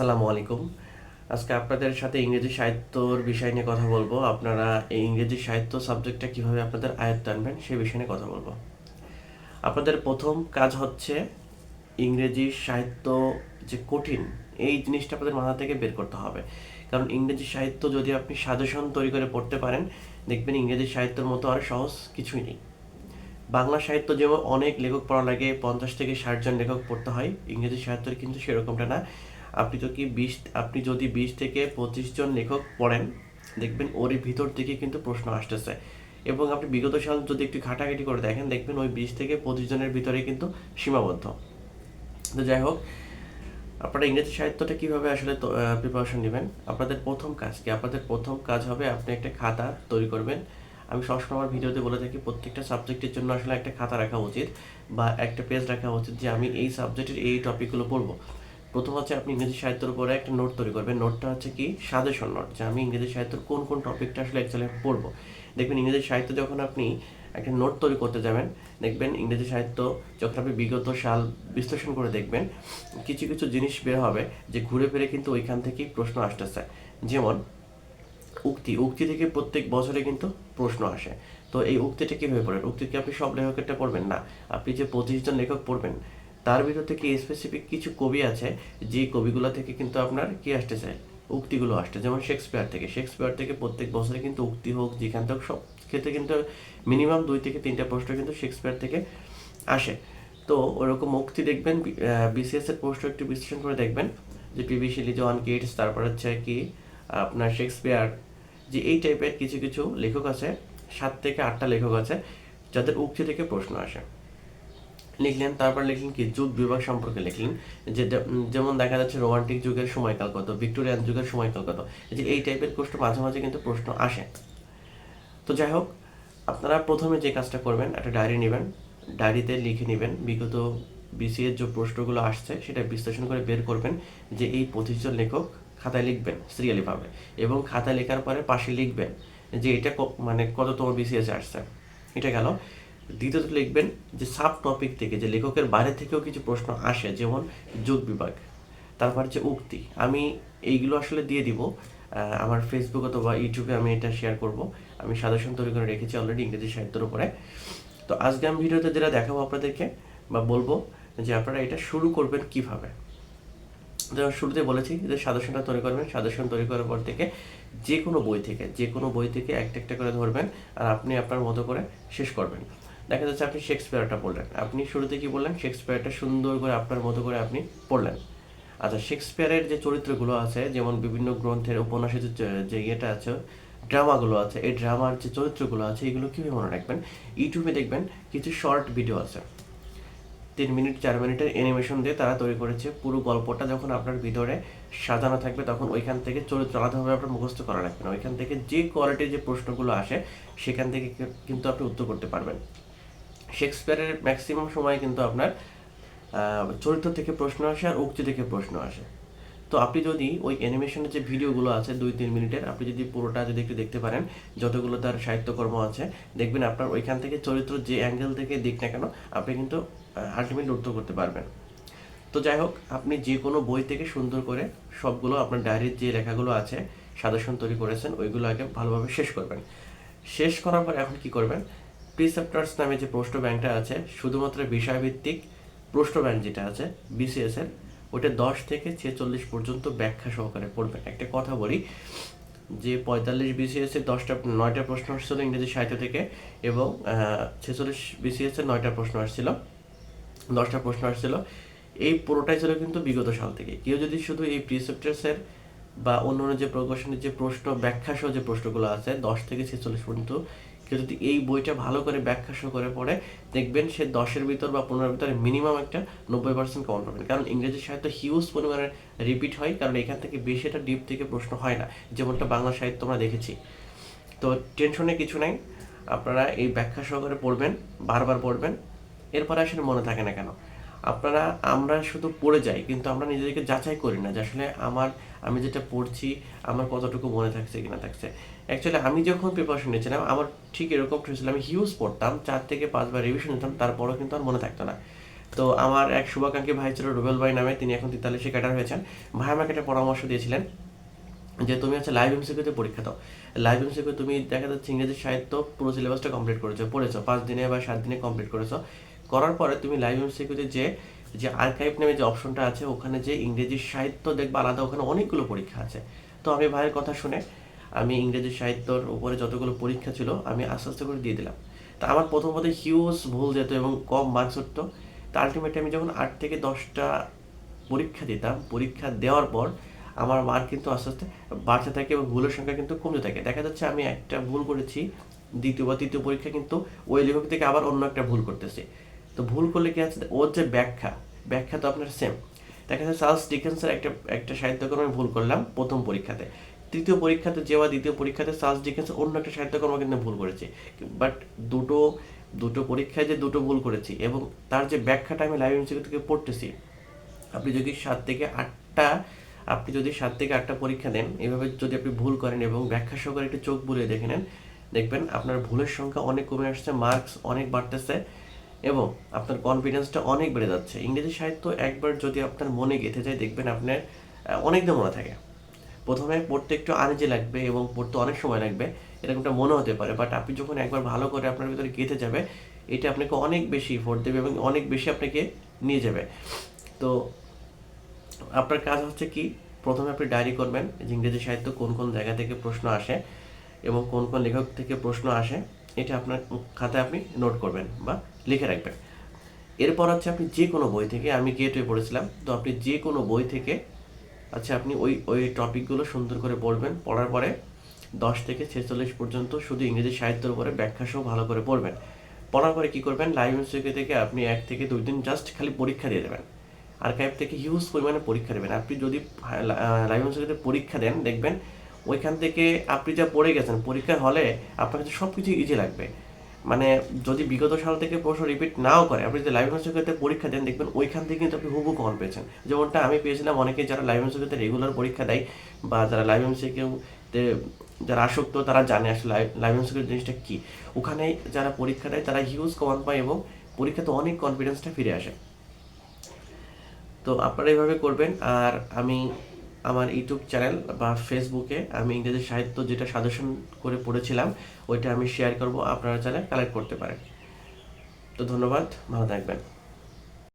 আসসালামু আলাইকুম। আজকে আপনাদের সাথে ইংরেজি সাহিত্যর বিষয় নিয়ে কথা বলব। আপনারা এই ইংরেজি সাহিত্য সাবজেক্টটা কীভাবে আপনাদের আয়ত্ত আনবেন সেই বিষয় নিয়ে কথা বলব। আপনাদের প্রথম কাজ হচ্ছে ইংরেজি সাহিত্য যে কঠিন, এই জিনিসটা আপনাদের মাথা থেকে বের করতে হবে। কারণ ইংরেজি সাহিত্য যদি আপনি সাজেশন তৈরি করে পড়তে পারেন, দেখবেন ইংরেজি সাহিত্যের মতো আর সহজ কিছুই নেই। বাংলা সাহিত্য যেমন অনেক লেখক পড়া লাগে, পঞ্চাশ থেকে ষাট জন লেখক পড়তে হয়, ইংরেজি সাহিত্যের কিন্তু সেরকমটা না। আপনি যদি বিশ, আপনি যদি বিশ থেকে পঁচিশ জন লেখক পড়েন, দেখবেন ওরই ভিতর থেকে কিন্তু প্রশ্ন আসতেছে। এবং আপনি বিগত সাল যদি একটু ঘাটাঘাটি করে দেখেন, দেখবেন ওই বিশ থেকে পঁচিশ জনের ভিতরে কিন্তু সীমাবদ্ধ। তো যাই হোক, আপনারা ইংরেজি সাহিত্যটা কীভাবে আসলে প্রিপারেশন নেবেন? আপনাদের প্রথম কাজ কি? আপনাদের প্রথম কাজ হবে আপনি একটা খাতা তৈরি করবেন। আমি সবসময় আমার ভিডিওতে বলে থাকি, প্রত্যেকটা সাবজেক্টের জন্য আসলে একটা খাতা রাখা উচিত বা একটা পেজ রাখা উচিত যে আমি এই সাবজেক্টের এই টপিকগুলো পড়ব। প্রথম হচ্ছে আপনি ইংরেজি সাহিত্যের উপরে একটা নোট তৈরি করবেন। নোটটা হচ্ছে কি? সাজেশন নোট যে আমি ইংরেজি সাহিত্যের কোন কোন টপিকটা আসলে অ্যাকচুয়ালি পড়ব। দেখবেন ইংরেজি সাহিত্য যখন আপনি একটা নোট তৈরি করতে যাবেন, দেখবেন ইংরেজি সাহিত্য যখন আপনি বিগত সাল বিশ্লেষণ করে দেখবেন, কিছু কিছু জিনিস বের হবে যে ঘুরে ফিরে কিন্তু ওইখান থেকেই প্রশ্ন আসতেছে। যেমন, উক্তি উক্তি থেকে প্রত্যেক বছরে কিন্তু প্রশ্ন আসে। তো এই উক্তিটা কীভাবে পড়বেন? উক্তি কি আপনি সব লেখকেরটা পড়বেন? না। আপনি যে পঁচিশ জন লেখক পড়বেন তার ভিতর থেকে স্পেসিফিক কিছু কবি আছে, যে কবিগুলো থেকে কিন্তু আপনার কি আসতেছে উক্তিগুলো আসছে যেমন শেক্সপিয়ার থেকে। শেক্সপিয়ার থেকে প্রত্যেক বছরে কিন্তু উক্তি হোক, যেখান থেকে সব ক্ষেত্রে কিন্তু মিনিমাম দুই থেকে তিনটা প্রশ্ন কিন্তু শেক্সপিয়ার থেকে আসে। তো ওরকম উক্তি দেখবেন বিসিএস এর পোস্ট একটু বিশ্লেষণ করে দেখবেন। যে পিবি শিলি জন কিটস তারপর হচ্ছে কি, আপনার শেক্সপিয়ার যে এই টাইপের কিছু কিছু লেখক আছে, সাত থেকে আটটা লেখক আছে, যাদের উক্তি থেকে প্রশ্ন আসে। লিখলেন, তারপর লিখলেন কি, যুগ বিভাগ সম্পর্কে লিখলেন, যে যেমন দেখা যাচ্ছে রোমান্টিক যুগের সময়কাল কত ভিক্টোরিয়ান যুগের সময়কাল কত যে এই টাইপের প্রশ্ন মাঝে মাঝে কিন্তু প্রশ্ন আসে। তো যাই হোক, আপনারা প্রথমে যে কাজটা করবেন, একটা ডায়েরি নেবেন ডায়েরিতে লিখে নেবেন, বিগত বিসিএর যে প্রশ্নগুলো আসছে, সেটা বিশ্লেষণ করে বের করবেন, যে এই পঁচিশ জন লেখক খাতায় লিখবেন সিরিয়ালিভাবে এবং খাতায় লেখার পরে পাশে লিখবেন, যে এটা মানে কততম বিসিএস আসছে। এটা গেল। দ্বিতীয়ত লিখবেন যে সাব টপিক থেকে যে লেখকের বাইরে থেকেও কিছু প্রশ্ন আসে, যেমন যোগ বিভাগ, তারপর যে উক্তি। আমি এইগুলো আসলে দিয়ে দিব। আমার ফেসবুক অথবা ইউটিউবে আমি এটা শেয়ার করব। আমি সাজেশন তৈরি করে রেখেছি অলরেডি ইংরেজি সাহিত্যের উপরে। তো আজকে আমি ভিডিওতে যেটা দেখাবো আপনাদেরকে বা বলব, যে আপনারা এটা শুরু করবেন কীভাবে। যেমন শুরুতে বলেছি যে সাজেশনটা তৈরি করবেন। সাজেশন তৈরি করার পর থেকে যে কোনো বই থেকে যে কোনো বই থেকে একটা একটা করে ধরবেন আর আপনি আপনার মতো করে শেষ করবেন। দেখা যাচ্ছে আপনি শেক্সপিয়ারটা পড়লেন। আপনি শুরুতে কি বললেন শেক্সপিয়ারটা সুন্দর করে আপনার মতো করে আপনি পড়লেন। আচ্ছা শেক্সপিয়ারের যে চরিত্রগুলো আছে, যেমন বিভিন্ন গ্রন্থের উপন্যাসের যে ইয়েটা আছে, ড্রামাগুলো আছে, এই ড্রামার যে চরিত্রগুলো আছে, এগুলো কীভাবে মনে রাখবেন? ইউটিউবে দেখবেন কিছু শর্ট ভিডিও আছে। তিন মিনিট, চার মিনিটের অ্যানিমেশন দিয়ে তারা তৈরি করেছে। পুরো গল্পটা যখন আপনার ভিতরে সাজানো থাকবে, তখন ওইখান থেকে চরিত্র আলাদাভাবে আপনার মুখস্থ করা রাখবেন ওইখান থেকে যে কোয়ালিটির যে প্রশ্নগুলো আসে, সেখান থেকে কিন্তু আপনি উত্তর করতে পারবেন। শেক্সপিয়ারের ম্যাক্সিমাম সময় কিন্তু আপনার চরিত্র থেকে প্রশ্ন আসে আর উক্তি থেকে প্রশ্ন আসে। তো আপনি যদি ওই অ্যানিমেশনের যে ভিডিওগুলো আছে দুই তিন মিনিটের, আপনি যদি পুরোটা যদি একটু দেখতে পারেন, যতগুলো তার সাহিত্যকর্ম আছে, দেখবেন আপনার ওইখান থেকে চরিত্র যে অ্যাঙ্গেল থেকে দিক না কেন, আপনি কিন্তু আলটিমেটলি উত্তর করতে পারবেন। তো যাই হোক, আপনি যে কোনো বই থেকে সুন্দর করে সবগুলো আপনার ডায়েরির যে লেখাগুলো আছে সাজেশন তৈরি করেছেন, ওইগুলো আগে ভালোভাবে শেষ করবেন। শেষ করার পর এখন কি করবেন? প্রিসেপ্টার্স নামে যে প্রশ্ন ব্যাংকটা আছে, শুধুমাত্র বিষয়ভিত্তিক প্রশ্ন ব্যাংক যেটা আছে বিসিএস এর, ওটা দশ থেকে ছেচল্লিশ পর্যন্ত ব্যাখ্যা সহকারে পড়বেন। একটা কথা বলি, যে পঁয়তাল্লিশ বিসিএস এর দশটা, নয়টা প্রশ্ন আসছিল ইংরেজি সাহিত্য থেকে এবং ছেচল্লিশ বিসিএস এর নয়টা প্রশ্ন আসছিল, দশটা প্রশ্ন আসছিল। এই পুরোটাই ছিল কিন্তু বিগত সাল থেকে। কেউ যদি শুধু এই প্রিসেপ্টার্সের বা অন্য অন্য যে প্রকাশনের যে প্রশ্ন ব্যাখ্যা সহ যে প্রশ্নগুলো আছে, দশ থেকে ছেচল্লিশ পর্যন্ত কেউ যদি এই বইটা ভালো করে ব্যাখ্যা সহ করে পড়ে, দেখবেন সে দশের ভিতর বা পনেরোর ভিতরে মিনিমাম একটা নব্বই পার্সেন্ট কমন পাবেন। কারণ ইংরেজি সাহিত্য হিউজ পরিমাণে রিপিট হয়, কারণ এখান থেকে বেশি একটা ডিপ থেকে প্রশ্ন হয় না। যেমনটা বাংলা সাহিত্য আমরা দেখেছি। তো টেনশনে কিছু নাই। আপনারা এই ব্যাখ্যা সহকারে পড়বেন, বারবার পড়বেন। এরপরে আসলে মনে থাকে না কেন? আপনারা, আমরা শুধু পড়ে যাই, কিন্তু আমরা নিজেদেরকে যাচাই করি না যে আসলে আমার আমি যেটা পড়ছি আমার কতটুকু মনে থাকছে কিনা থাকছে। অ্যাকচুয়ালি আমি যখন প্রিপারেশন নিয়েছিলাম আমার ঠিক এরকম হয়েছিল, আমি হিউজ পড়তাম, চার থেকে পাঁচবার রিভিশন নিতাম, তারপরও কিন্তু আর মনে থাকতো না। তো আমার এক শুভাকাঙ্ক্ষী ভাই ছিল, রুবেল ভাই নামে, তিনি এখন তেতাল্লিশে ক্যাডার হয়েছেন। ভাই আমাকে একটা পরামর্শ দিয়েছিলেন যে, তুমি হচ্ছে লাইভ এমসিকিউতে পরীক্ষা দাও। লাইভ এমসিকিউ তুমি দেখা যাচ্ছে ইংরেজি সাহিত্য পুরো সিলেবাসটা কমপ্লিট করেছ, পড়েছো, পাঁচ দিনে বা সাত দিনে কমপ্লিট করেছ। করার পরে তুমি লাইভ এমসিকিউতে যে যে আর্কাইভ নামে যে অপশনটা আছে, ওখানে যে ইংরেজি সাহিত্য দেখবে আলাদা, ওখানে অনেকগুলো পরীক্ষা আছে। তো আমি ভাইয়ের কথা শুনে আমি ইংরেজি সাহিত্যর উপরে যতগুলো পরীক্ষা ছিল, আমি আস্তে আস্তে করে দিয়ে দিলাম। তা আমার প্রথম প্রথমে হিউজ ভুল যেত এবং কম মার্কস উঠতো। তা আলটিমেটলি আমি যখন আট থেকে দশটা পরীক্ষা দিতাম, পরীক্ষা দেওয়ার পর আমার মার্ক কিন্তু আস্তে আস্তে বাড়তে থাকে এবং ভুলের সংখ্যা কিন্তু কমতে থাকে। দেখা যাচ্ছে আমি একটা ভুল করেছি, দ্বিতীয় বা তৃতীয় পরীক্ষা কিন্তু ওই লেখক থেকে আবার অন্য একটা ভুল করতেছি। তো ভুল করলে কি আছে? ওর যে ব্যাখ্যা ব্যাখ্যা তো আপনার সেম দেখা যাচ্ছে চার্লস ডিকেন্সের একটা একটা সাহিত্যকর্ম আমি ভুল করলাম প্রথম পরীক্ষাতে। তৃতীয় পরীক্ষাতে যে বা দ্বিতীয় পরীক্ষাতে চার্লস ডিকেন্সের অন্য একটা সাহিত্যকর্ম কিন্তু ভুল করেছি। বাট দুটো দুটো পরীক্ষায় যে দুটো ভুল করেছি এবং তার যে ব্যাখ্যাটা আমি লাইভ এমসিকিউ থেকে পড়তেছি, আপনি যদি সাত থেকে আটটা, আপনি যদি সাত থেকে আটটা পরীক্ষা দেন, এভাবে যদি আপনি ভুল করেন এবং ব্যাখ্যা সহকারে একটু চোখ বুলিয়ে দেখে নেন, দেখবেন আপনার ভুলের সংখ্যা অনেক কমে আসছে মার্কস অনেক বাড়তেছে। এবং আপনার কনফিডেন্সটা অনেক বেড়ে যাচ্ছে। ইংরেজি সাহিত্য একবার যদি আপনার মনে গেঁথে যায়, দেখবেন আপনার অনেক দিন মনে থাকে। প্রথমে পড়তে একটু আনইজি লাগবে এবং পড়তে অনেক সময় লাগবে, এরকমটা মনে হতে পারে। বাট আপনি যখন একবার ভালো করে আপনার ভিতরে গেঁথে যাবে, এটা আপনাকে অনেক বেশি ভোট দেবে এবং অনেক বেশি আপনাকে নিয়ে যাবে। তো আপনার কাজ হচ্ছে কি, প্রথমে আপনি ডায়েরি করবেন যে ইংরেজি সাহিত্য কোন কোন জায়গা থেকে প্রশ্ন আসে এবং কোন কোন লেখক থেকে প্রশ্ন আসে, এটা আপনার খাতায় আপনি নোট করবেন বা লিখে রাখবেন। এরপর হচ্ছে আপনি যে কোনো বই থেকে, আমি গেটওয়ে পড়েছিলাম তো আপনি যে কোনো বই থেকে আচ্ছা আপনি ওই ওই টপিকগুলো সুন্দর করে পড়বেন, পড়ার পরে দশ থেকে ছেচল্লিশ পর্যন্ত শুধু ইংরেজি সাহিত্যের উপরে ব্যাখ্যা সহ ভালো করে পড়বেন। পড়ার পরে কী করবেন লাইভ ইনস্টিটিউট থেকে আপনি এক থেকে দুই দিন জাস্ট খালি পরীক্ষা দিয়ে দেবেন। আর্কাইভ থেকে হিউজ পরিমাণে পরীক্ষা দেবেন। আপনি যদি লাইভ ইনস্টিটিউটে পরীক্ষা দেন, দেখবেন ওইখান থেকে আপনি যা পড়ে গেছেন, পরীক্ষার হলে আপনার কাছে সব কিছু ইজি লাগবে। মানে যদি বিগত সাল থেকে প্রশ্ন রিপিট নাও করে, আপনি যদি লাইভ ইনস্টিটিউটে পরীক্ষা দেন, দেখবেন ওইখান থেকে কিন্তু আপনি হুবু কমন পেয়েছেন। যেমনটা আমি পেয়েছিলাম অনেকে যারা লাইভ ইনস্টিটিউটে রেগুলার পরীক্ষা দেয়, বা যারা লাইভ ইনস্টিটিউটে যারা আসক্ত, তারা জানে আসলে লাইভ ইনস্টিটিউট জিনিসটা কী। ওখানে যারা পরীক্ষা দেয়, তারা হিউজ কমন পায় এবং পরীক্ষাতে অনেক কনফিডেন্সটা ফিরে আসে। তো আপনারা এইভাবে করবেন, আর আমি আমার ইউটিউব চ্যানেল বা ফেসবুকে আমি ইংরেজি সাহিত্য যেটা সাজেশন করে পড়েছিলাম, ওইটা আমি শেয়ার করব, আপনারা চ্যানেল কালেক্ট করতে পারেন। তো ধন্যবাদ, ভালো থাকবেন।